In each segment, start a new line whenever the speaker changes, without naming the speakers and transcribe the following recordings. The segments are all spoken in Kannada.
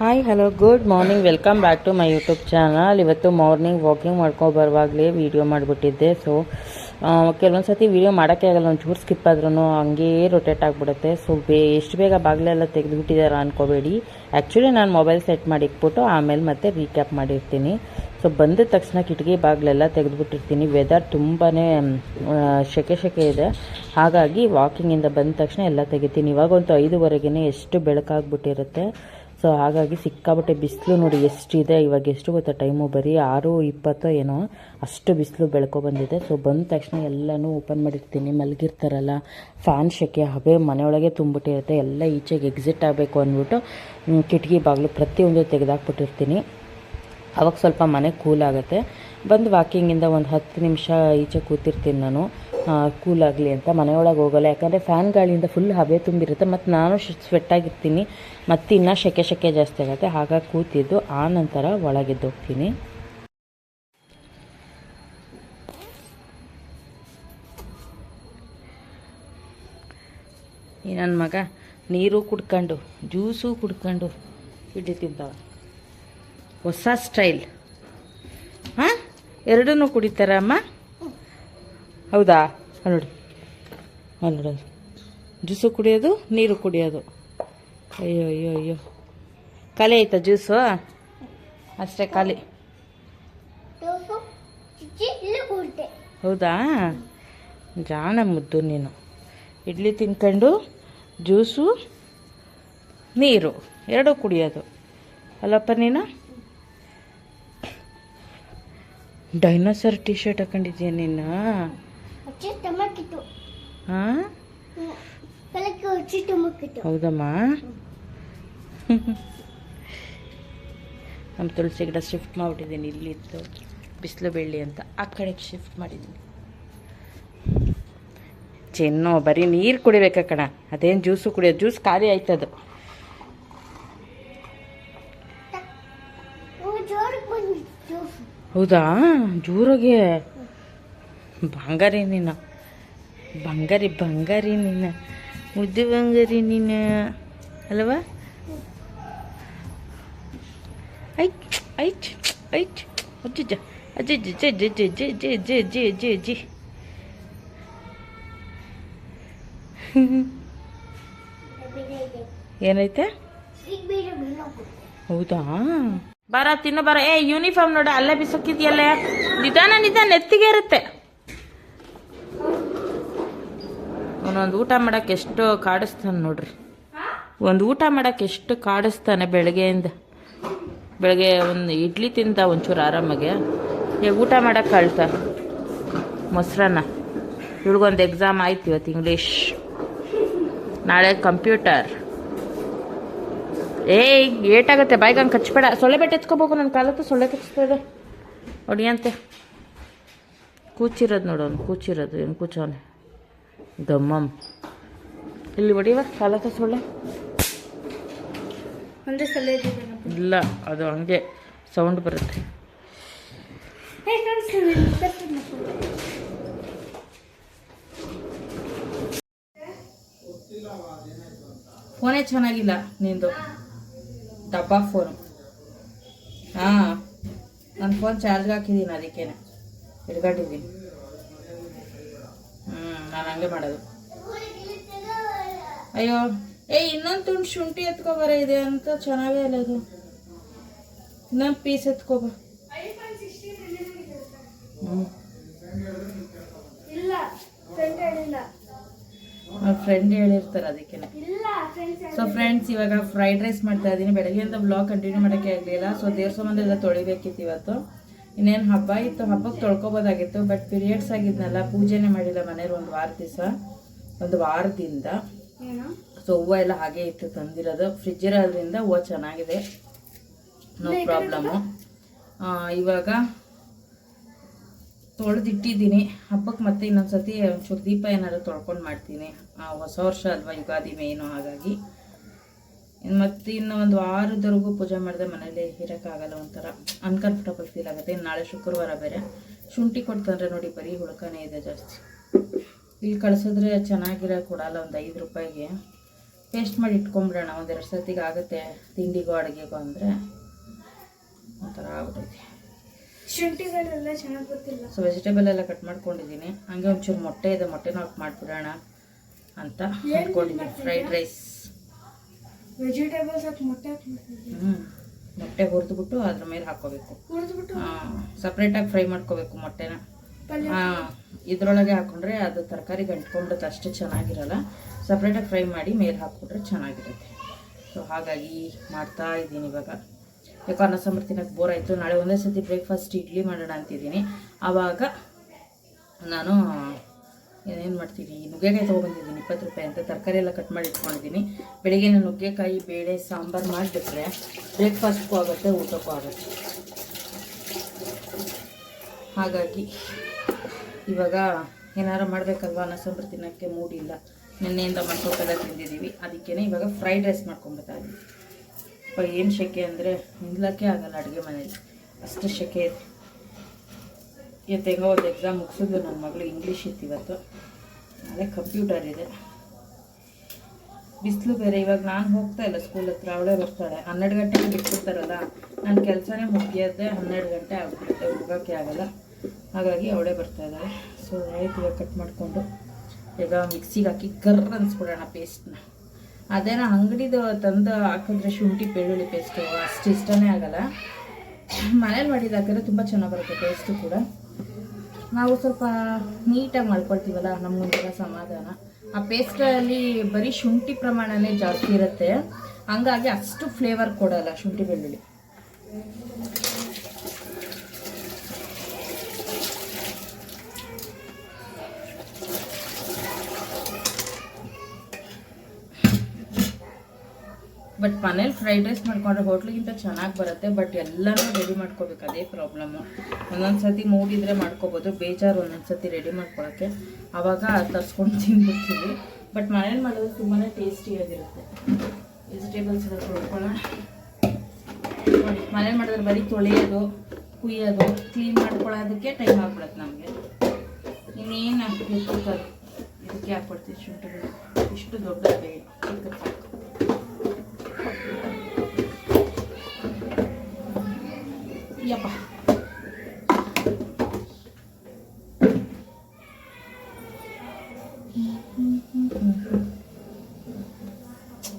Hi hello good morning welcome back to my YouTube channel ಇವತ್ತು ಮಾರ್ನಿಂಗ್ ವಾಕಿಂಗ್ ಮಾಡ್ಕೊಂಡು ಬರುವಾಗಲೇ ವೀಡಿಯೋ ಮಾಡಿಬಿಟ್ಟಿದ್ದೆ. ಸೊ ಕೆಲವೊಂದು ಸತಿ ವೀಡಿಯೋ ಮಾಡೋಕ್ಕೆ ಆಗಲ್ಲ, ಒಂಚೂರು ಸ್ಕಿಪ್ ಆದ್ರೂ ಹಂಗೇ ರೊಟೇಟ್ ಆಗಿಬಿಡುತ್ತೆ. ಸೊ ಬೇ, ಎಷ್ಟು ಬೇಗ ಬಾಗಿಲೆಲ್ಲ ತೆಗೆದುಬಿಟ್ಟಿದ್ದಾರೆ ಅನ್ಕೋಬೇಡಿ. ಆ್ಯಕ್ಚುಲಿ ನಾನು ಮೊಬೈಲ್ ಸೆಟ್ ಮಾಡಿ ಇಟ್ಬಿಟ್ಟು ಆಮೇಲೆ ಮತ್ತೆ ರೀಕ್ಯಾಪ್ ಮಾಡಿರ್ತೀನಿ. ಸೊ ಬಂದ ತಕ್ಷಣ ಕಿಟಕಿ ಬಾಗಿಲೆಲ್ಲ ತೆಗೆದುಬಿಟ್ಟಿರ್ತೀನಿ. ವೆದರ್ ತುಂಬಾ ಶೆಕೆ ಶೆಕೆ ಇದೆ. ಹಾಗಾಗಿ ವಾಕಿಂಗಿಂದ ಬಂದ ತಕ್ಷಣ ಎಲ್ಲ ತೆಗಿತೀನಿ. ಇವಾಗಂತೂ ಐದುವರೆಗೆ ಎಷ್ಟು ಬೆಳಕಾಗ್ಬಿಟ್ಟಿರುತ್ತೆ. ಸೊ ಹಾಗಾಗಿ ಸಿಕ್ಕಾಬಟ್ಟೆ ಬಿಸಿಲು ನೋಡಿ ಎಷ್ಟಿದೆ. ಇವಾಗ ಎಷ್ಟು ಗೊತ್ತಾ ಟೈಮು ಬರೀ ಆರು ಇಪ್ಪತ್ತೋ ಏನೋ ಅಷ್ಟು ಬಿಸಿಲು ಬೆಳ್ಕೊ ಬಂದಿದೆ. ಸೊ ಬಂದ ತಕ್ಷಣ ಎಲ್ಲನೂ ಓಪನ್ ಮಾಡಿರ್ತೀನಿ. ಮಲಗಿರ್ತಾರಲ್ಲ ಫ್ಯಾನ್ ಶೆಕೆ, ಹಬೆ ಮನೆಯೊಳಗೆ ತುಂಬಿಟ್ಟಿರುತ್ತೆ. ಎಲ್ಲ ಈಚೆಗೆ ಎಕ್ಸಿಟ್ ಆಗಬೇಕು ಅಂದ್ಬಿಟ್ಟು ಕಿಟಕಿ ಬಾಗಿಲು ಪ್ರತಿಯೊಂದು ತೆಗೆದಾಕ್ಬಿಟ್ಟಿರ್ತೀನಿ. ಅವಾಗ ಸ್ವಲ್ಪ ಮನೆ ಕೂಲ್ ಆಗುತ್ತೆ. ಬಂದು ವಾಕಿಂಗಿಂದ ಒಂದು ಹತ್ತು ನಿಮಿಷ ಈಚೆ ಕೂತಿರ್ತೀನಿ ನಾನು. ಕೂಲ್ ಆಗಲಿ ಅಂತ ಮನೆಯೊಳಗೆ ಹೋಗಲ್ಲ. ಯಾಕಂದರೆ ಫ್ಯಾನ್ ಗಾಳಿಯಿಂದ ಫುಲ್ ಹಬೆ ತುಂಬಿರುತ್ತೆ. ಮತ್ತು ನಾನು ಸ್ವೆಟ್ ಆಗಿರ್ತೀನಿ ಮತ್ತು ಇನ್ನೂ ಸೆಕೆ ಸೆಕೆ ಜಾಸ್ತಿ ಆಗುತ್ತೆ. ಹಾಗಾಗಿ ಕೂತಿದ್ದು. ಆ ನಂತರ ಒಳಗೆದ್ದೋಗ್ತೀನಿ ಈ ನನ್ನ ಮಗ, ನೀರು ಕುಡ್ಕೊಂಡು ಜ್ಯೂಸು ಕುಡ್ಕೊಂಡು ಇಡ್ಲಿ ತಿಂತಾವ ಹೊಸ ಸ್ಟೈಲ್ ಹಾಂ ಎರಡನ್ನೂ ಕುಡಿತಾರಮ್ಮ ಹೌದಾ? ನೋಡಿ. ಅಲ್ಲಿ ನೋಡಿ. ಜ್ಯೂಸು ಕುಡಿಯೋದು, ನೀರು ಕುಡಿಯೋದು. ಅಯ್ಯೋ ಅಯ್ಯೋ ಅಯ್ಯೋ. ಖಾಲಿ ಆಯ್ತಾ ಜ್ಯೂಸು? ಅಷ್ಟೇ ಖಾಲಿ. ಹೌದಾ? ಜಾಣ ಮುದ್ದು ನೀನು. ಇಡ್ಲಿ ತಿನ್ಕೊಂಡು ಜ್ಯೂಸು, ನೀರು, ಎರಡೂ ಕುಡಿಯೋದು. ಅಲ್ಲಪ್ಪ ನೀನು? ಡೈನೋಸರ್ ಟಿ ಶರ್ಟ್ ಹಾಕೊಂಡಿದ್ಯಾ ನೀನು? ಹಾಂ? ಹೌದಮ್ಮ? ನಮ್ಮ ತುಳಸಿ ಗಿಡ ಶಿಫ್ಟ್ ಮಾಡಿಬಿಟ್ಟಿದ್ದೀನಿ ಇಲ್ಲಿತ್ತು. ಬಿಸಿಲು ಬೆಳ್ಳಿ ಅಂತ. ಆ ಕಡೆಗೆ ಶಿಫ್ಟ್ ಮಾಡಿದ್ದೀನಿ. ಚೆನ್ನೋ ಬರೀ ನೀರು ಕುಡಿಬೇಕಾ ಕಣ? ಅದೇನು ಜ್ಯೂಸು ಕುಡಿಯೋದು ಜ್ಯೂಸ್ ಖಾಲಿ ಆಯ್ತದು. ಹೌದಾ? ಜೋರಾಗೆ ಬಂಗಾರಿ ನೀನು. ಬಂಗಾರಿ ಬಂಗಾರಿ ನೀನು. ಮುದ್ದು ಬಂಗಾರಿ ನೀನು. ಅಲ್ವಾ? ಐಟ್ ಐಟ್ ಐಟ್ ಅಜ್ಜಜ್ಜ ಜೆ ಜೆ ಜೆ ಜೆ ಜೆ ಜೆ ಜೆ ಜೆ, ಜಿ. ಏನೈತೆ? ಹೌದಾ? ಬರ, ತಿನ್ನ, ಬರ. ಏ ಯೂನಿಫಾರ್ಮ್ ನೋಡ, ಅಲ್ಲೇ ಬಿಸಕ್ಕಿದ್ಯಲ್ಲ ನಿಧಾನ ನಿಧಾನ ನೆತ್ತಿಗೆ ಇರುತ್ತೆ ಅವನೊಂದು ಊಟ ಮಾಡಕ್ಕೆ ಎಷ್ಟು ಕಾಡಿಸ್ತಾನೆ ನೋಡ್ರಿ. ಒಂದು ಊಟ ಮಾಡಕ್ಕೆ ಎಷ್ಟು ಕಾಡಿಸ್ತಾನೆ ಬೆಳಗ್ಗೆಯಿಂದ. ಬೆಳಗ್ಗೆ ಒಂದು ಇಡ್ಲಿ ತಿಂತ ಒಂಚೂರು ಆರಾಮಾಗೆ. ಈಗ ಊಟ ಮಾಡಕ್ಕೆ ಕಳ್ತ ಮೊಸರನ್ನ. ಇವಳಿಗೊಂದು ಎಕ್ಸಾಮ್ ಆಯ್ತು ಇವತ್ತು ಇಂಗ್ಲೀಷ್ ನಾಳೆ ಕಂಪ್ಯೂಟರ್ ಏಯ್ ಏಟಾಗುತ್ತೆ. ಬಾಯ್ಗೆ ಹಂಗೆ ಕಚ್ಬೇಡ. ಸೊಳ್ಳೆ ಬೆಟ್ಟ ಎತ್ಕೋಬೇಕು ನನ್ನ ಕಾಲಕ್ಕೆ ಸೊಳ್ಳೆ ಕಚ್ತದೆ ಹೊಡಿಯಂತೆ ಕೂಚಿರೋದು ನೋಡೋನು ಕೂಚಿರೋದು. ಏನು ಕೂಚವನೆ? ದಮ್ಮಮ್ ಇಲ್ಲಿ ಹೊಡಿವ ಸಾಲ ಸೊಳ್ಳೆ
ಒಂದೇ ಸಲ
ಇಲ್ಲ ಅದು ಹಂಗೆ ಸೌಂಡ್ ಬರುತ್ತೆ. ಫೋನೇ ಚೆನ್ನಾಗಿಲ್ಲ ನಿಂದು. ಡಬ್ಬ ಫೋನು ಹಾಂ ನನ್ನ ಫೋನ್ ಚಾರ್ಜ್ಗೆ ಹಾಕಿದ್ದೀನಿ ಅದಕ್ಕೇನೆ. ಹಿಡ್ಕೊಂಡಿದ್ದೀನಿ ಹ್ಞೂ ನಾನು ಹಂಗೆ ಮಾಡೋದು. ಅಯ್ಯೋ ಏ ಇನ್ನೊಂದು ತುಂಡು ಶುಂಠಿ ಎತ್ಕೊಬರ ಇದೆ ಅಂತ ಚೆನ್ನಾಗೇ ಅಲ್ಲ ಇದು ಇನ್ನೊಂದು ಪೀಸ್ ಎತ್ಕೊಬ.
ಫ್ರೆಂಡ್
ಹೇಳಿರ್ತಾರೆ
ಅದಕ್ಕೆ
ಸೊ ಫ್ರೆಂಡ್ಸ್ ಇವಾಗ ಫ್ರೈಡ್ ರೈಸ್ ಮಾಡ್ತಾ ಇದ್ದೀನಿ ಬೆಳಗ್ಗೆಯಿಂದ ಬ್ಲಾಗ್ ಕಂಟಿನ್ಯೂ ಮಾಡೋಕ್ಕೆ ಆಗಲಿಲ್ಲ. ಸೊ ದೇವ್ರ ಸಂಬಂಧ ಎಲ್ಲ ತೊಳಿಬೇಕಿತ್ತು ಇವತ್ತು. ಇನ್ನೇನು ಹಬ್ಬ ಇತ್ತು ಹಬ್ಬಕ್ಕೆ ತೊಳ್ಕೊಬೋದಾಗಿತ್ತು ಬಟ್ ಪೀರಿಯಡ್ಸ್ ಆಗಿದ್ನಲ್ಲ ಪೂಜೆನೇ ಮಾಡಿಲ್ಲ ಮನೇಲಿ ಒಂದು ವಾರ ದಿವಸ ಒಂದು ವಾರದಿಂದ.
ಏನು?
ಸೊ ಹೂವು ಎಲ್ಲ ಹಾಗೆ ಇತ್ತು ತಂದಿರೋದು. ಫ್ರಿಜ್ ಇರೋದ್ರಿಂದ ಹೂವು ಚೆನ್ನಾಗಿದೆ. ನೋ ಪ್ರಾಬ್ಲಮ್ಮು ಇವಾಗ ತೊಳೆದಿಟ್ಟಿದ್ದೀನಿ. ಹಬ್ಬಕ್ಕೆ ಮತ್ತೆ ಇನ್ನೊಂದ್ಸತಿ ಒಂಚೂರು ದೀಪ ಏನಾದ್ರು ತೊಳ್ಕೊಂಡು ಮಾಡ್ತೀನಿ. ಹೊಸ ವರ್ಷ ಅಲ್ವಾ ಯುಗಾದಿ ಮೇನು ಹಾಗಾಗಿ. ಮತ್ತೆ ಇನ್ನು ಒಂದು ವಾರದವರೆಗೂ ಪೂಜೆ ಮಾಡಿದೆ ಮನೇಲಿ ಇರೋಕ್ಕಾಗಲ್ಲ ಒಂಥರ ಅನ್ಕಂಫರ್ಟಬಲ್ ಫೀಲ್ ಆಗುತ್ತೆ. ಇನ್ನು ನಾಳೆ ಶುಕ್ರವಾರ ಬೇರೆ. ಶುಂಠಿ ಕೊಡ್ತಂದ್ರೆ ನೋಡಿ ಬರೀ ಹುಳ್ಕನೇ ಇದೆ ಜಾಸ್ತಿ. ಇಲ್ಲಿ ಕಳಿಸಿದ್ರೆ ಚೆನ್ನಾಗಿರೋ ಕೊಡಲ್ಲ ಒಂದು ಐದು ರೂಪಾಯಿಗೆ. ಪೇಸ್ಟ್ ಮಾಡಿ ಇಟ್ಕೊಂಬಿಡೋಣ. ಒಂದೆರಡು ಸರ್ತಿಗೆ ಆಗುತ್ತೆ ತಿಂಡಿಗೂ ಅಡುಗೆಗೋ ಅಂದರೆ. ಒಂಥರ ಆಗ್ಬಿಟ್ಟೈತೆ
ಶುಂಠಿಗಳೆಲ್ಲ ಚೆನ್ನಾಗಿ ಗೊತ್ತಿಲ್ಲ.
ಸೊ ವೆಜಿಟೇಬಲ್ ಎಲ್ಲ ಕಟ್ ಮಾಡ್ಕೊಂಡಿದ್ದೀನಿ. ಹಂಗೆ ಒಂಚೂರು ಮೊಟ್ಟೆ ಇದೆ. ಮೊಟ್ಟೆನೂ ಹಾಕಿ ಮಾಡಿಬಿಡೋಣ ಅಂತ ಅಂದ್ಕೊಂಡಿದ್ದೀನಿ. ಫ್ರೈಡ್ ರೈಸ್
ವೆಜಿಟೇಬಲ್ಸ್ ಹಾಕಿ ಮೊಟ್ಟೆ
ಹ್ಞೂ ಮೊಟ್ಟೆ ಹುರಿದ್ಬಿಟ್ಟು ಅದ್ರ ಮೇಲೆ ಹಾಕ್ಕೋಬೇಕು.
ಹುರಿದ್ಬಿಟ್ಟು
ಸಪ್ರೇಟಾಗಿ ಫ್ರೈ ಮಾಡ್ಕೋಬೇಕು ಮೊಟ್ಟೆನ. ಹಾಂ ಇದರೊಳಗೆ ಹಾಕೊಂಡ್ರೆ ಅದು ತರಕಾರಿ ಗಂಟ್ಕೊಂಡ್ರೆ ಅಷ್ಟು ಚೆನ್ನಾಗಿರಲ್ಲ. ಸಪ್ರೇಟಾಗಿ ಫ್ರೈ ಮಾಡಿ ಮೇಲೆ ಹಾಕ್ಬಿಟ್ರೆ ಚೆನ್ನಾಗಿರುತ್ತೆ. ಸೊ ಹಾಗಾಗಿ ಮಾಡ್ತಾ ಇದ್ದೀನಿ ಇವಾಗ. ಯಾಕೋ ಅನ್ನ ಸಾಂಬಾರು ತಿನ್ನೋಕೆ ಬೋರ್ ಆಯಿತು. ನಾಳೆ ಒಂದೇ ಸತಿ ಬ್ರೇಕ್ಫಾಸ್ಟ್ ಇಡ್ಲಿ ಮಾಡೋಣ ಅಂತಿದ್ದೀನಿ. ಆವಾಗ ನಾನು ಮಾಡ್ತೀನಿ ನುಗ್ಗೆಕಾಯಿ ತೊಗೊಬಂದಿದ್ದೀನಿ ಇಪ್ಪತ್ತು ರೂಪಾಯಿ ಅಂತ. ತರಕಾರಿ ಎಲ್ಲ ಕಟ್ ಮಾಡಿ ಇಟ್ಕೊಂಡಿದ್ದೀನಿ. ಬೆಳಿಗ್ಗೆ ನಾನು ನುಗ್ಗೆಕಾಯಿ, ಬೇಳೆ, ಸಾಂಬಾರು ಮಾಡಿಬಿಟ್ರೆ ಬ್ರೇಕ್ಫಾಸ್ಟ್ಗೂ ಆಗುತ್ತೆ, ಊಟಕ್ಕೂ ಆಗುತ್ತೆ. ಹಾಗಾಗಿ, ಇವಾಗ ಏನಾರು ಮಾಡಬೇಕಲ್ವ? ಅನ್ನ ಸಾಂಬಾರು ತಿನ್ನೋಕ್ಕೆ ಮೂಡಿಲ್ಲ ನಿನ್ನೆಯಿಂದ ಮಕ್ಕಳೆಲ್ಲ ತಿಂದಿದ್ದೀವಿ. ಅದಕ್ಕೇ ಇವಾಗ ಫ್ರೈಡ್ ರೈಸ್ ಮಾಡ್ಕೊಂಬತ್ತಾ ಅಪ್ಪ, ಏನು ಶೆಕೆ ಅಂದರೆ ನಿಲ್ಲಕ್ಕೆ ಆಗಲ್ಲ ಅಡುಗೆ ಮನೇಲಿ. ಅಷ್ಟು ಶೆಕೆ. ಇವತ್ತು ಒಂದು ಎಕ್ಸಾಮ್ ಮುಗಿಸಿದ್ಲು ನನ್ನ ಮಗಳು ಇಂಗ್ಲೀಷ್ ಇತ್ತು ಇವತ್ತು. ನಾಳೆ ಕಂಪ್ಯೂಟರ್ ಇದೆ. ಬಿಸಿಲು ಬೇರೆ, ಇವಾಗ ನಾನು ಹೋಗ್ತಾ ಇಲ್ಲ ಸ್ಕೂಲ್ ಹತ್ರ, ಅವಳೇ ಬರ್ತಾಳೆ. ಹನ್ನೆರಡು ಗಂಟೆಗೆ ಬಿಟ್ಬಿಡ್ತಾರಲ್ಲ ನನ್ನ ಕೆಲಸನೇ ಮುಗಿಯೋದೆ ಹನ್ನೆರಡು ಗಂಟೆ ಆಗ್ಬಿಡುತ್ತೆ, ಹೋಗೋಕ್ಕೆ ಆಗಲ್ಲ. ಹಾಗಾಗಿ ಅವಳೇ ಬರ್ತಾ ಇದ್ದಾಳೆ. ಸೊ ಆಯ್ತು, ಇವಾಗ ಕಟ್ ಮಾಡಿಕೊಂಡು, ಈಗ ಮಿಕ್ಸಿಗೆ ಹಾಕಿ ಗರ್ ಅನ್ಸ್ಬಿಡೋಣ ಪೇಸ್ಟ್ನ ಅದೇನೋ ಅಂಗಡಿದು ತಂದು ಹಾಕಿದ್ರೆ ಶುಂಠಿ, ಬೆಳ್ಳುಳ್ಳಿ ಪೇಸ್ಟು ಅಷ್ಟು ಇಷ್ಟನೇ ಆಗಲ್ಲ. ಮನೇಲಿ ಮಾಡಿದ್ದು ಹಾಕಿದ್ರೆ ತುಂಬ ಚೆನ್ನಾಗಿ ಬರುತ್ತೆ ಪೇಸ್ಟು ಕೂಡ. ನಾವು ಸ್ವಲ್ಪ ನೀಟಾಗಿ ಮಾಡ್ಕೊಳ್ತೀವಲ್ಲ ನಮಗೊಂಥರ ಸಮಾಧಾನ. ಆ ಪೇಸ್ಟಲ್ಲಿ ಬರೀ ಶುಂಠಿ ಪ್ರಮಾಣನೇ ಜಾಸ್ತಿ ಇರುತ್ತೆ. ಹಂಗಾಗಿ ಅಷ್ಟು ಫ್ಲೇವರ್ ಕೊಡಲ್ಲ ಶುಂಠಿ ಬೆಳ್ಳುಳ್ಳಿ. ಬಟ್ ಮನೇಲಿ ಫ್ರೈಡ್ ರೈಸ್ ಮಾಡ್ಕೊಂಡ್ರೆ ಹೋಟ್ಲಿಗಿಂತ ಚೆನ್ನಾಗಿ ಬರುತ್ತೆ ಬಟ್ ಎಲ್ಲನೂ ರೆಡಿ ಮಾಡ್ಕೋಬೇಕು, ಅದೇ ಪ್ರಾಬ್ಲಮ್ಮು ಒಂದೊಂದು ಸತಿ ಮೂಡಿದ್ರೆ ಮಾಡ್ಕೋಬೋದು, ಬೇಜಾರು ಒಂದೊಂದು ಸತಿ ರೆಡಿ ಮಾಡ್ಕೊಳಕ್ಕೆ. ಆವಾಗ ತರ್ಸ್ಕೊಂಡು ತಿನ್ಬಿಡ್ತೀವಿ. ಬಟ್ ಮನೇಲಿ ಮಾಡೋದು ತುಂಬಾ ಟೇಸ್ಟಿಯಾಗಿರುತ್ತೆ ವೆಜಿಟೇಬಲ್ಸ್ ಎಲ್ಲ ತೊಳ್ಕೊಳ್ಳೋಣ. ಮನೇಲಿ ಮಾಡಿದ್ರೆ ಬರೀ ತೊಳೆಯೋದು, ಕುಯ್ಯೋದು ಕ್ಲೀನ್ ಮಾಡ್ಕೊಳ್ಳೋದಕ್ಕೆ ಟೈಮ್ ಆಗ್ಬಿಡುತ್ತೆ ನಮಗೆ. ಇನ್ನೇನು ಹಾಕ್ಬೇಕು ಇದಕ್ಕೆ ಹಾಕ್ಬಿಡ್ತೀವಿ ಶುಂಠಿ. ಇಷ್ಟು ದೊಡ್ಡ ಬೇಗ ಚಿಕ್ಕದು ಸಾಕು ಯಪ್ಪ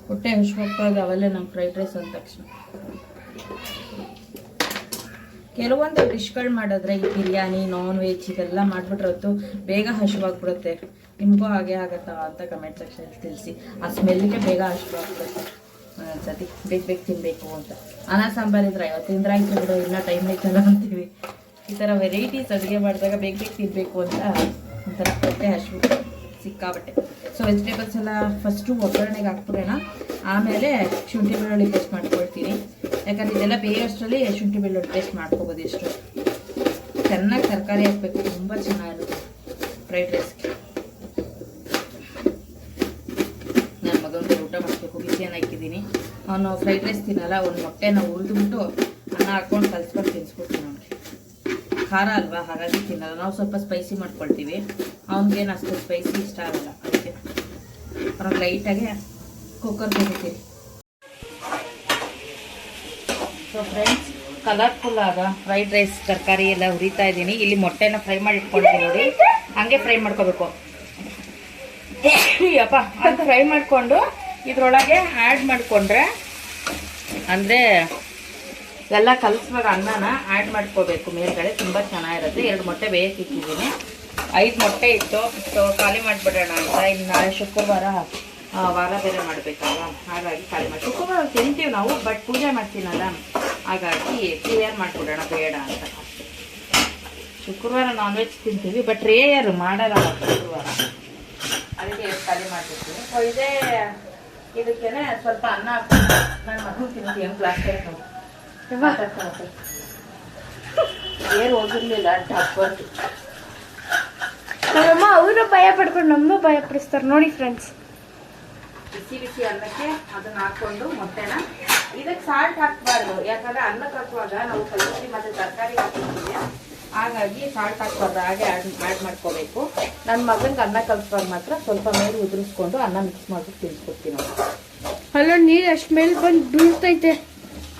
ಹೊಟ್ಟೆ ಹಶ್ವಾಗ್ತಾಗ ಅವೆಲ್ಲ ನಮ್ಮ ಫ್ರೈಡ್ ರೈಸ್ ಅಂದ ತಕ್ಷಣ. ಕೆಲವೊಂದು ಡಿಶ್ಗಳು ಮಾಡಿದ್ರೆ ಈ ಬಿರಿಯಾನಿ ನಾನ್ ವೆಜ್ ಇದೆಲ್ಲ ಮಾಡಿಬಿಟ್ರೆ ಹೊತ್ತು ಬೇಗ ಹಸಿವಾಗ್ಬಿಡುತ್ತೆ ನಿಮಗೂ ಹಾಗೆ ಆಗತ್ತಾ ಅಂತ ಕಮೆಂಟ್ ಸೆಕ್ಷನ್ ತಿಳಿಸಿ. ಆ ಸ್ಮೆಲ್ಗೆ ಬೇಗ ಹಶ್ವಾಗ್ಬಿಡುತ್ತೆ. ಒಂದೊಂದ್ಸತಿ ಬೇಕು ಬೇಕು ತಿನ್ನಬೇಕು ಅಂತ. ಅನ್ನ, ಸಾಂಬಾರು ಇದ್ರೆ ಅಯ್ಯೋ, ತಿಂದ್ರೆ ಆಯ್ತು ಬಿಡು ಇಲ್ಲ ಟೈಮ್ ಬೇಕಲ್ಲ ಅಂತೀವಿ. ಈ ಥರ ವೆರೈಟೀಸ್ ಅಡುಗೆ ಮಾಡಿದಾಗ ಬೇಗ ಬೇಗ ತಿನ್ನಬೇಕು ಅಂತ ಒಂಥರ ಹೊಟ್ಟೆ ಹಶ್ವು ಸಿಕ್ಕಾಬಟ್ಟೆ. ಸೊ ವೆಜಿಟೇಬಲ್ಸ್ ಎಲ್ಲ ಫಸ್ಟು ಒಗ್ಗರಣೆಗೆ ಹಾಕ್ಬಿಡೋಣ. ಆಮೇಲೆ ಶುಂಠಿ ಬೆಳ್ಳುಳ್ಳಿ ಪೇಸ್ಟ್ ಮಾಡ್ಕೊಳ್ತೀನಿ. ಯಾಕಂದ್ರೆ ಇದೆಲ್ಲ ಬೇಯೋಷ್ಟರಲ್ಲಿ ಶುಂಠಿ ಬೆಳ್ಳುಳ್ಳಿ ಪೇಸ್ಟ್ ಮಾಡ್ಕೋಬೋದು ಎಷ್ಟು. ಚೆನ್ನಾಗಿ ತರಕಾರಿ ಹಾಕ್ಬೇಕು, ತುಂಬ ಚೆನ್ನಾಗಿರುತ್ತೆ. ಫ್ರೈಡ್ ರೈಸ್ಗೆ ನನ್ನ ಮಗನಿಗೆ ಊಟ ಬಿಸಿಯನ್ನು ಹಾಕಿದ್ದೀನಿ? ಅವನು ಫ್ರೈಡ್ ರೈಸ್ ತಿನ್ನಲ್ಲ, ಒಂದು ಮೊಟ್ಟೆನ ಉಳಿದ್ಬಿಟ್ಟು ಅನ್ನ ಹಾಕ್ಕೊಂಡು ಕಲ್ಸ್ಕೊಂಡು ತಿನ್ಸ್ಬಿಡ್ತೀನಿ ಅವ್ನಿಗೆ. ಖಾರ ಅಲ್ವಾ? ಹಾಗಾಗಿ ತಿನ್ನಲ್ಲ. ನಾವು ಸ್ವಲ್ಪ ಸ್ಪೈಸಿ ಮಾಡ್ಕೊಳ್ತೀವಿ. ಅವ್ನಿಗೇನು ಅಷ್ಟು ಸ್ಪೈಸಿ ಇಷ್ಟ ಆಗಲ್ಲ. ಅದಕ್ಕೆ ಅವ್ರಿಗೆ ಲೈಟಾಗಿ ಕುಕ್ಕರ್ ತೆಗಿತೀರಿ ಸೊ ಫ್ರೆಂಡ್ಸ್ ಕಲರ್ಫುಲ್ ಆಗ ಫ್ರೈಡ್ ರೈಸ್ ತರಕಾರಿ ಎಲ್ಲ ಹುರಿತಾ ಇದ್ದೀನಿ. ಇಲ್ಲಿ ಮೊಟ್ಟೆನ ಫ್ರೈ ಮಾಡಿ ಇಟ್ಕೊಳ್ತೀನಿ ನೋಡಿ. ಹಂಗೆ ಫ್ರೈ ಮಾಡ್ಕೋಬೇಕು. ಅಪ್ಪ ಅದು ಫ್ರೈ ಮಾಡಿಕೊಂಡು ಇದ್ರೊಳಗೆ ಆ್ಯಡ್ ಮಾಡಿಕೊಂಡ್ರೆ, ಅಂದರೆ ಎಲ್ಲ ಕಲಿಸುವಾಗ ಅನ್ನನ ಆ್ಯಡ್ ಮಾಡ್ಕೋಬೇಕು. ಮೇಲ್ಗಡೆ ತುಂಬ ಚೆನ್ನಾಗಿರುತ್ತೆ. ಎರಡು ಮೊಟ್ಟೆ ಬೇಯಿಸಿಟ್ಟಿದ್ದೀನಿ ಐದು ಮೊಟ್ಟೆ ಇತ್ತು. ಸೊ ಖಾಲಿ ಮಾಡಿಬಿಡೋಣ ಅಂತ ಇನ್ನು ನಾಳೆ ಶುಕ್ರವಾರ ವಾರ ಬೇರೆ ಮಾಡಬೇಕಲ್ಲ ಹಾಗಾಗಿ ಖಾಲಿ ಮಾಡಿ. ಶುಕ್ರವಾರ ತಿಂತೀವಿ ನಾವು ಬಟ್ ಪೂಜೆ ಮಾಡ್ತೀನಲ್ಲ? ಹಾಗಾಗಿ ಕ್ಲಿಯರ್ ಮಾಡಿಬಿಡೋಣ ಬೇಡ ಅಂತ. ಶುಕ್ರವಾರ ನಾನ್ ವೆಜ್ ತಿಂತೀವಿ ಬಟ್ ರೇಯರ್ ಮಾಡಲ್ಲ ಶುಕ್ರವಾರ. ಅದಕ್ಕೆ ಖಾಲಿ ಮಾಡಿಬಿಡ್ತೀವಿ ಸೊ ಇದೇ ಇದಕ್ಕೇನೆ ಸ್ವಲ್ಪ ಅನ್ನ ಹಾಕ್ಕೊಂಡು ನನ್ನ ಮಗು ತಿಂತೀನಿ ಪ್ಲಾಸ್ಟಿಕ್ ಏರ್ ಹೋಗಿರ್ಲಿಲ್ಲ ಡಬ್ಬದ್ದು
ನಮ್ಮಮ್ಮ ಅವರು ಭಯ ಪಡ್ಕೊಂಡು ನಮ್ಮ ಭಯ ಪಡಿಸ್ತಾರೆ. ನೋಡಿ ಫ್ರೆಂಡ್ಸ್
ಬಿಸಿ ಬಿಸಿ ಅನ್ನಕ್ಕೆ ಅದನ್ನ ಹಾಕೊಂಡು ಮೊಟ್ಟೆನ. ಇದಕ್ಕೆ ಸಾಲ್ಟ್ ಹಾಕ್ಬಾರ್ದು. ಯಾಕಂದ್ರೆ ಅನ್ನ ಹಾಕುವಾಗ ನಾವು ಕಲಸಿ ಮತ್ತೆ ತರಕಾರಿ ಹಾಕಿರ್ತೀವಿ. ಹಾಗಾಗಿ ಸಾಲ್ಟ್ ಹಾಕ್ಬಾರ್ದು ಹಾಗೆ ಆ್ಯಡ್ ಆ್ಯಡ್ ಮಾಡ್ಕೋಬೇಕು. ನನ್ನ ಮಗನಿಗೆ ಅನ್ನ ಕಲಿಸುವಾಗ ಮಾತ್ರ ಸ್ವಲ್ಪ ಮೇಲೆ ಉದುರಿಸ್ಕೊಂಡು ಅನ್ನ ಮಿಕ್ಸ್ ಮಾಡ್ಬಿಟ್ಟು ತಿನ್ಸ್ಕೊಡ್ತೀನಿ ಅವ್ನಿಗೆ.
ನೀರು ಅಷ್ಟು ಮೇಲೆ ಬಂದು ಬೀಳ್ತೈತೆ?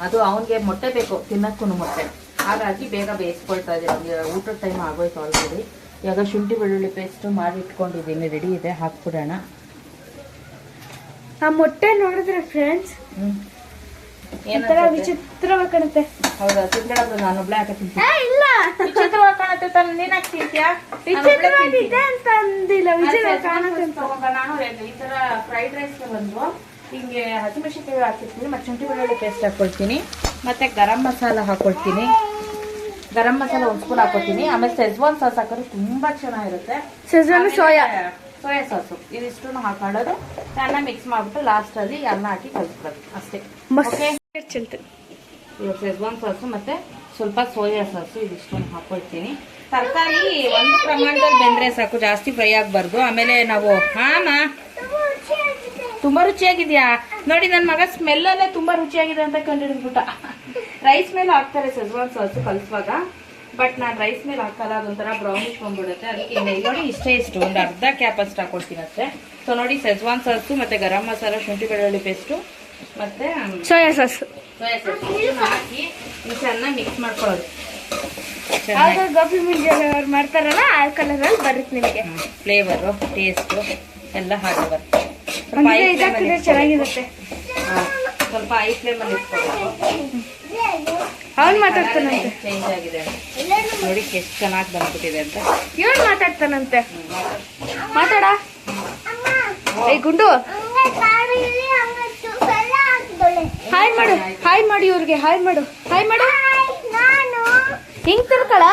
ಅದು ಅವನಿಗೆ ಮೊಟ್ಟೆ ಬೇಕು ತಿನ್ನಕ್ಕೂ ಮೊಟ್ಟೆ. ಹಾಗಾಗಿ ಬೇಗ ಬೇಯಿಸ್ಕೊಳ್ತಾ ಇದ್ದೀನಿ. ಊಟದ ಟೈಮ್ ಆಗೋಯ್ತು ಆಲ್ರೆಡಿ ಇವಾಗ ಶುಂಠಿ ಬೆಳ್ಳುಳ್ಳಿ ಪೇಸ್ಟ್ ಮಾಡಿ ಇಟ್ಕೊಂಡಿದ್ದೀನಿ. ರೆಡಿ ಇದೆ ಹಾಕ್ಬಿಡೋಣ.
ಆ ಮೊಟ್ಟೆ ನೋಡಿದ್ರೆ ಫ್ರೆಂಡ್ಸ್ ತರ ವಿಚಿತ್ರವಾಗಿ ಕಾಣುತ್ತೆ.
ಹೌದಾ? ತಿನ್ಬೇಡ ನಾನು ಹಾಕತ್ತೀನಿ
ಏ, ಇಲ್ಲ.
ವಿಚಿತ್ರವಾಗಿ ಕಾಣುತ್ತೆ ತಾನು ನೀನ್ ಹಾಕ್ತಿದ್ಯಾ
ವಿಚಿತ್ರವಾಗಿದೆ ಅಂತ ಅಂದಿಲ್ಲ. ವಿಚಿತ್ರ ಕಾಣುತ್ತೆ ಅಂತ.
ನಾನು ಈ ತರ ಫ್ರೈಡ್ ರೈಸ್ ಬಂದು ಹಿಂಗೆ ಹಸಿಮೆಣಸಿನ್ಕಾಯಿ ಹಾಕಿರ್ತೀನಿ ಮತ್ತೆ ಶುಂಠಿ ಬೆಳ್ಳುಳ್ಳಿ ಪೇಸ್ಟ್ ಹಾಕೊಳ್ತೀನಿ ಮತ್ತೆ ಗರಂ ಮಸಾಲ ಹಾಕೊಳ್ತೀನಿ. ಗರಂ ಮಸಾಲ ಒಂದು ಸ್ಪೂನ್ ಹಾಕೊಳ್ತೀನಿ. ಆಮೇಲೆ ಸೆಜ್ವಾನ್ ಸಾಸ್ ಹಾಕಿದ್ರೆ ತುಂಬಾ ಚೆನ್ನಾಗಿರುತ್ತೆ.
Schezwan soya.
ಸೋಯಾ ಸಾಸು ಇದಿಷ್ಟು ಹಾಕೊಳ್ಳೋದು. ಅನ್ನ ಮಿಕ್ಸ್ ಮಾಡ್ಬಿಟ್ಟು ಲಾಸ್ಟ್ ಅಲ್ಲಿ ಅನ್ನ ಹಾಕಿ ಕಲಿಸ್ಬಿಡೋದು ಅಷ್ಟೇ. ಓಕೆ.
ಚಲ್ತೆ.
ಸಾಸು ಮತ್ತೆ ಸ್ವಲ್ಪ ಸೋಯಾ ಸಾಸು, ಇದಿಷ್ಟೊಂದು ಹಾಕೊಳ್ತೀನಿ. ತರಕಾರಿ ಒಂದು ಪ್ರಮಾಣದಲ್ಲಿ ಬೆಂದ್ರೆ ಸಾಕು, ಜಾಸ್ತಿ ಫ್ರೈ ಆಗಬಾರ್ದು. ಆಮೇಲೆ ನಾವು ಹಾಮ ತುಂಬಾ ರುಚಿಯಾಗಿದ್ಯಾ? ನೋಡಿ ನನ್ನ ಮಗ ಸ್ಮೆಲ್ ಅಲ್ಲೇ ತುಂಬಾ ರುಚಿಯಾಗಿದೆ ಅಂತ ಕಂಡಿಡಿದ್ಬಿಟ್ಟ. ರೈಸ್ ಮೇಲೆ ಹಾಕ್ತಾರೆ ಸೆಜ್ವಾನ್ ಸಾಸು ಕಲಿಸುವಾಗ. ಬಟ್ ನಾನು ರೈಸ್ ಮೇಲೆ ಹಾಕಲ್ಲ, ಅದೊಂಥರ ಬ್ರೌನಿಶ್ ಬಂದ್ಬಿಡುತ್ತೆ. ಅದಕ್ಕೆ ನೋಡಿ, ಇಷ್ಟೇ ಇಷ್ಟು. ಒಂದು ಅರ್ಧ ಕ್ಯಾಪ್ ಅಷ್ಟು ಹಾಕೊಳ್ತೀನಿ ಅಷ್ಟೇ. ಸೊ ನೋಡಿ ಸೆಜ್ವಾನ್ ಸಾಸು ಮತ್ತೆ ಗರಂ ಮಸಾಲ ಶುಂಠಿ ಬೆಳ್ಳುಳ್ಳಿ ಪೇಸ್ಟು ಮತ್ತೆ
ಸೋಯಾ ಸಾಸ್.
Soya sauce. ಹಾಕಿ ಚೆನ್ನಾಗಿ ಮಿಕ್ಸ್ ಮಾಡ್ಕೊಳ್ಳೋದು.
ಗೋಬಿ ಮಾಡ್ತಾರಲ್ಲ ಆ ಕಲರ್ ಅಲ್ಲಿ ಬರುತ್ತೆ ನಿಮಗೆ.
ಫ್ಲೇವರು ಟೇಸ್ಟು ಎಲ್ಲ ಹಾಗೆ ಬರುತ್ತೆ.
ಚೆನ್ನಾಗಿರುತ್ತೆ.
ಹಾ, ಸ್ವಲ್ಪ ಐ ಫ್ಲೇಮಲ್ಲಿ
ಅವ್ನು ಮಾತಾಡ್ತಾನಂತೆ.
ಚೇಂಜ್ ಆಗಿದೆ ನೋಡಿ ಎಷ್ಟು ಚೆನ್ನಾಗಿ ಬಂದ್ಬಿಟ್ಟಿದೆ ಅಂತ.
ಇವನು ಮಾತಾಡ್ತಾನಂತೆ. ಮಾತಾಡ. ಏ ಗುಂಡು. ಹಾಯ್ ಮಾಡು. ಹಾಯ್ ಮಾಡಿ ಇವ್ರಿಗೆ. ಹಾಯ್ ಮಾಡು. ಹಾಯ್ ಮಾಡು. ಹಿಂಗ್ ತಿರ್ಕಳ?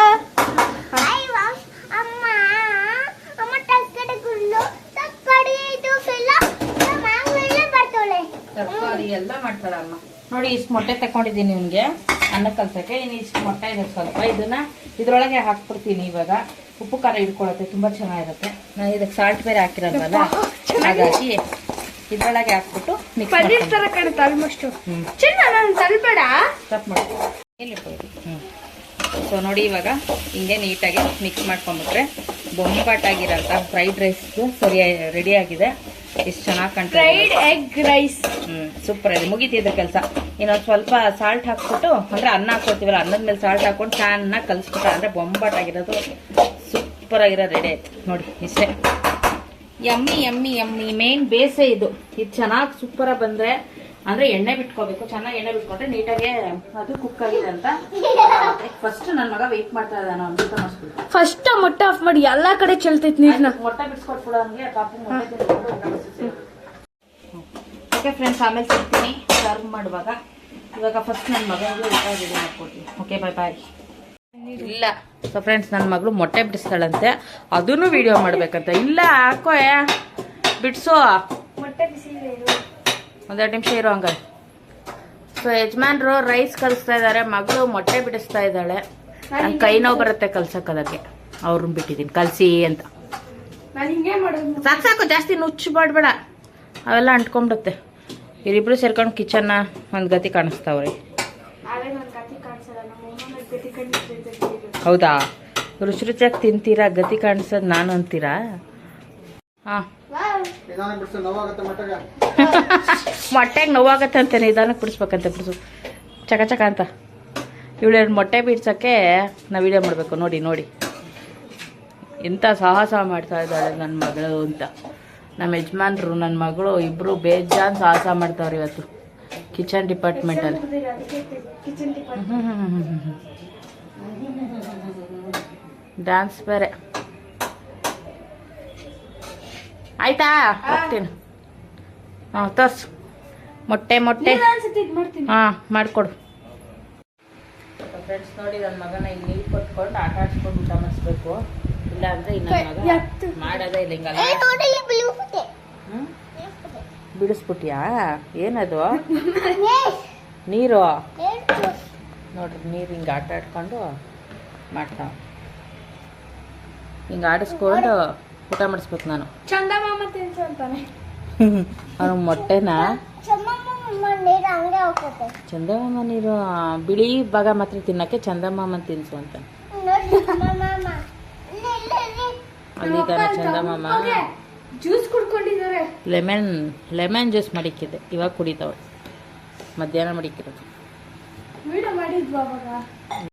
ತರಕಾರಿ ಎಲ್ಲ ಮಾಡ್ತಾಳೆ ಅಮ್ಮ ನೋಡಿ ಇಷ್ಟು ಮೊಟ್ಟೆ ತಕೊಂಡಿದ್ದೀನಿ ನಿಮ್ಗೆ. ಅನ್ನ ಕಲ್ಸಕ್ಕೆ. ಇನ್ನು ಇಷ್ಟು ಮೊಟ್ಟೆ ಇದೆ ಸ್ವಲ್ಪ. ಇದನ್ನ ಇದ್ರೊಳಗೆ ಹಾಕ್ಬಿಡ್ತೀನಿ ಇವಾಗ. ಉಪ್ಪು ಖಾರ ಇಟ್ಕೊಳತ್ತೆ ತುಂಬಾ ಚೆನ್ನಾಗಿರುತ್ತೆ. ನಾನು ಇದಕ್ಕೆ ಸಾಲ್ಟ್ ಬೇರೆ ಹಾಕಿರೋದಲ್ಲ. ಹಾಗಾಗಿ ಇದ್ರೊಳಗೆ ಹಾಕ್ಬಿಟ್ಟು ಮಿಕ್ಸ್
ಪನ್ನೀರ್ ತರ ಕಾಣುತ್ತೆ ಆಲ್ಮೋಸ್ಟ್
ಹ್ಮ್.
ಚಿನ್ನ ನಾನು ತಲ್ಬೇಡ.
ತಪ್ಪು ಮಾಡಿ ಹ್ಞೂ ಸೊ ನೋಡಿ ಇವಾಗ ಹಿಂಗೆ ನೀಟಾಗಿ ಮಿಕ್ಸ್ ಮಾಡ್ಕೊಂಡ್ಬಿಟ್ರೆ ಬೊಂಬಾಟಾಗಿರೋಂಥ ಫ್ರೈಡ್ ರೈಸ್ ಸರಿ ರೆಡಿ ಆಗಿದೆ. ಎಷ್ಟು ಚೆನ್ನಾಗಿ ಕಾಣ್ತಾ
ಫ್ರೈಡ್ ಎಗ್ ರೈಸ್
ಹ್ಞೂ ಸೂಪರ್ ಇದೆ ಮುಗಿತಿದ್ರೆ ಕೆಲಸ. ಇನ್ನೊಂದು ಸ್ವಲ್ಪ ಸಾಲ್ಟ್ ಹಾಕ್ಬಿಟ್ಟು ಅಂದರೆ ಅನ್ನ ಹಾಕ್ಕೊಳ್ತೀವಲ್ಲ ಅನ್ನದ ಮೇಲೆ ಸಾಲ್ಟ್ ಹಾಕ್ಕೊಂಡು ಚೆನ್ನಾಗಿ ಕಲಿಸ್ಬಿಟ್ರೆ ಅಂದರೆ ಬೊಂಬಾಟಾಗಿರೋದು ಸೂಪರ್ ಆಗಿರೋ ರೆಡಿ ಆಯ್ತು. ನೋಡಿ ಇಷ್ಟೇ. ಯಮ್ಮಿ ಯಮ್ಮಿ ಯಮ್ಮಿ ಮೇನ್ ಬೇಸೆ ಇದು. ಇದು ಚೆನ್ನಾಗಿ ಸೂಪರಾಗಿ ಬಂದರೆ ಅಂದರೆ ಎಣ್ಣೆ ಬಿಟ್ಕೋಬೇಕು. ಚೆನ್ನಾಗಿ ಎಣ್ಣೆ ಬಿಟ್ಕೊಂಡ್ರೆ ನೀಟಾಗೆ ಅದು ಕುಕ್ ಆಗಿದೆ ಅಂತ ಫಸ್ಟ್ ನನ್ನ ಮಗ ವೆಯ್ಟ್ ಮಾಡ್ತಾ ಇದ್ದಾನೆ ಮಾಡಿಸ್ಬಿಟ್ಟು
ಫಸ್ಟ್ ಮೊಟ್ಟೆ ಆಫ್ ಮಾಡಿ ಎಲ್ಲಾ ಕಡೆ ಚೆಲ್ತೈತಿ ನೀರ್ನ.
ಮೊಟ್ಟೆ ಬಿಡಿಸ್ಕೊಟ್ಬಿಡು ಹಂಗೆ ಪಾಪು ಮೊಟ್ಟೆ ಓಕೆ ಫ್ರೆಂಡ್ಸ್ ಆಮೇಲೆ ಸಿಗ್ತೀನಿ. ಸರ್ವ್ ಮಾಡುವಾಗ. ಇವಾಗ ಫಸ್ಟ್ ನನ್ನ ಮಗನಿಗೆ ಊಟ ರೆಡಿ ಮಾಡ್ಕೊಡ್ತೀನಿ. ಓಕೆ ಬಾಯ್ ಬಾಯ್ ಇಲ್ಲ ಸೊ ಫ್ರೆಂಡ್ಸ್ ನನ್ನ ಮಗಳು ಮೊಟ್ಟೆ ಬಿಡಿಸ್ತಾಳಂತೆ. ಅದನ್ನು ವಿಡಿಯೋ ಮಾಡ್ಬೇಕಂತ. ಇಲ್ಲ ಹಾಕೋ ಬಿಡಿಸೋ. ಒಂದೆರಡು ನಿಮಿಷ ಇರೋ ಹಂಗ. ಸೊ ಯಜಮಾನ್ರು ರೈಸ್ ಕಲಿಸ್ತಾ ಇದ್ದಾರೆ ಮಗಳು ಮೊಟ್ಟೆ ಬಿಡಿಸ್ತಾ ಇದ್ದಾಳೆ. ನನ್ನ ಕೈ ನೋವು ಬರುತ್ತೆ ಕಲ್ಸಕ್ಕೆ ಅದಕ್ಕೆ. ಅವ್ರನ್ನ ಬಿಟ್ಟಿದ್ದೀನಿ. ಕಲ್ಸಿ ಅಂತ.
ನಾನು
ಸಾಕು ಸಾಕು. ಜಾಸ್ತಿ ನುಚ್ಚು ಮಾಡಬೇಡ. ಅವೆಲ್ಲ ಅಂಟ್ಕೊಂಡ್ಬಿಡುತ್ತೆ ಇವರಿಬ್ರು ಸೇರ್ಕೊಂಡು ಕಿಚನ್ನ ಒಂದು ಗತಿ ಕಾಣಿಸ್ತಾವ್ರಿ
ಆದ್ರೆ ನನ್ನ ಕತಿ ಕಾಣಿಸಲ್ಲ ನಮ್ಮ ಅಮ್ಮ ಗತಿ ಕಂಡಿದ್ದು
ಹೌದಾ? ರುಚಿ ರುಚಿಯಾಗಿ ತಿಂತೀರಾ? ಗತಿ ಕಾಣಿಸೋದು ನಾನು ಅಂತೀರಾ? ಹಾಂ. ಮೊಟ್ಟೆಗೆ ನೋವಾಗತ್ತೆ ಅಂತ ನಿಧಾನಕ್ಕೆ ಬಿಡಿಸ್ಬೇಕಂತೆ ಬಿಡಿಸು ಚಕ ಚಕ ಅಂತ. ಇವಳು ಮೊಟ್ಟೆ ಬಿಡ್ಸೋಕ್ಕೆ ನಾವು ವಿಡಿಯೋ ಮಾಡಬೇಕು. ನೋಡಿ ನೋಡಿ. ಎಂಥ ಸಾಹಸ ಮಾಡ್ತಾ ಇದ್ದಾಳೆ ನನ್ನ ಮಗಳು ಅಂತ. ನಮ್ಮ ಯಜಮಾನ್ರು ನನ್ನ ಮಗಳು ಇಬ್ಬರು ಬೇಜಾನ್ ಸಾಹಸ ಮಾಡ್ತಾವ್ರೆ ಇವತ್ತು. ಕಿಚನ್ ಡಿಪಾರ್ಟ್ಮೆಂಟಲ್ಲಿ
ಕಿಚನ್ ಟಿಫನ್
ಡ್ಯಾನ್ಸ್ ಬೇರೆ. ಆಯ್ತಾ? ಹೋಗ್ತೀನಿ. ಹಾಂ ತೋರ್ಸು. ಮೊಟ್ಟೆ ಮೊಟ್ಟೆ. ಹಾಂ ಮಾಡಿಕೊಡು. ಫ್ರೆಂಡ್ಸ್ ನೋಡಿ ನನ್ನ ಮಗನ ಇಲ್ಲಿ ನೀರು ಕೊಟ್ಕೊಂಡು ಆಟ ಆಡ್ಸ್ಕೊಂಡು ಊಟ ಮಾಡಿಸ್ಬೇಕು. ಇಲ್ಲ ಅಂದರೆ ಇನ್ನೊಂದು ಮಗ. ಮಾಡೋದೇ ಇಲ್ಲ ಹಿಂಗಲ್ಲ? ಬಿಡಿಸ್ಬಿಟ್ಯಾ ಏನದು? ನೀರು? ನೋಡ್ರಿ ನೀರು ಹಿಂಗೆ ಆಟ ಆಡ್ಕೊಂಡು ಮಾಡ್ತಾವ. ಹಿಂಗೆ ಆಡಿಸ್ಕೊಂಡು ಊಟ ಮಾಡಿಸ್ಬೇಕು ನಾನು.
ಚಂದ ಮಾಮ ತಿನ್ಸು ಅಂತಾನೆ.
ಅವನು ಮೊಟ್ಟೆನ? ಚಂದಮಾಮ ನೀರು ಬಿಳಿ ಭಾಗ ಮಾತ್ರ ತಿನ್ನಕ್ಕೆ ಚಂದಮಾಮ ತಿನ್ಸು ಅಂತ ಅಲ್ಲಿದ್ದಾನೆ ಚಂದಮಾಮ
ಜ್ಯೂಸ್ ಕುಡ್ಕೊಂಡಿದ್ದಾರೆ.
ಲೆಮನ್ ಲೆಮನ್ ಜ್ಯೂಸ್ ಮಡಿಕ್ಕಿದೆ ಇವಾಗ ಕುಡಿತಾವೆ ಮಧ್ಯಾಹ್ನ ಮಡಿಕ್ಕಿರೋದು